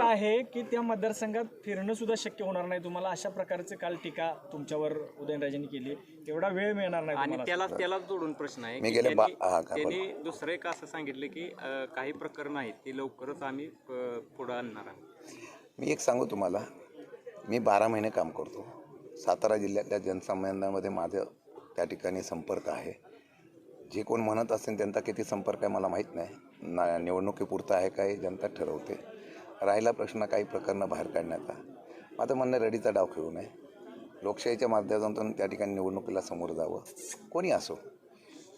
आहे की त्या मतदारसंघात फिरणं सुद्धा शक्य होणार नाही. तुम्हाला अशा प्रकारचे काल टीका तुमच्यावर उदयनराजेंनी केली. एवढा वेळ मिळणार नाही आणि तुम्हाला. त्याला त्याला जोडून प्रश्न आहे मी की गेले बा- त्यांनी- हा, का त्यांनी दुसरं एक असं सांगितलं की अं, काही प्रकरण आहेत ती लवकरच आम्ही अं, पुढं आणणार आहोत. मी एक सांगू तुम्हाला. मी बारा महिने काम करतो. सातारा जिल्ह्यातल्या जनसामान्यांमध्ये माझं त्या ठिकाणी संपर्क आहे. जे कोण म्हणत असेल त्यांचा किती संपर्क आहे मला माहीत नाही. ना निवडणुकीपुरता आहे काय जनता ठरवते. राहिला प्रश्न काही प्रकरणं बाहेर काढण्याचा. माझं म्हणणं रडीचा डाव खेळू नये. लोकशाहीच्या माध्यमातून त्या ठिकाणी निवडणुकीला समोर जावं. कोणी असो.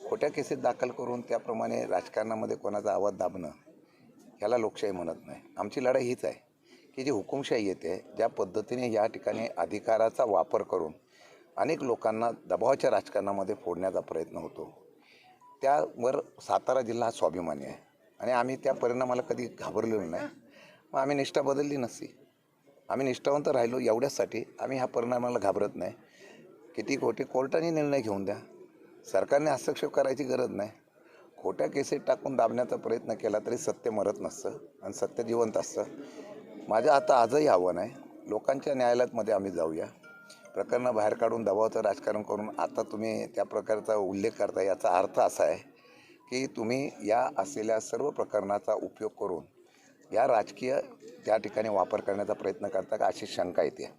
खोट्या केसेस दाखल करून त्याप्रमाणे राजकारणामध्ये कोणाचा आवाज दाबणं ह्याला लोकशाही म्हणत नाही. आमची लढाई हीच आहे की जी हुकुमशाही येते ज्या पद्धतीने या ठिकाणी अधिकाराचा वापर करून अनेक लोकांना दबावाच्या राजकारणामध्ये फोडण्याचा प्रयत्न होतो. त्यावर सातारा जिल्हा हा स्वाभिमानी आहे. आणि आम्ही त्या परिणामाला कधी घाबरलेलो नाही. मग आम्ही निष्ठा बदलली नसती. आम्ही निष्ठावंत राहिलो एवढ्याचसाठी आम्ही ह्या परिणामाला घाबरत नाही. किती खोटे कोर्टाने निर्णय घेऊन द्या. सरकारने हस्तक्षेप करायची गरज नाही. खोट्या केसेस टाकून दाबण्याचा प्रयत्न केला तरी सत्य मरत नसतं आणि सत्य जिवंत असतं. माझं आता आजही आव्हान आहे लोकांच्या न्यायालयामध्ये आम्ही जाऊया. प्रकरणं बाहेर काढून दबावाचं राजकारण करून आता तुम्ही त्या प्रकारचा उल्लेख करता याचा अर्थ असा आहे की तुम्ही या असलेल्या सर्व प्रकरणाचा उपयोग करून या राजकीय त्या ठिकाणी वापर करण्याचा प्रयत्न करता का अशी शंका येते.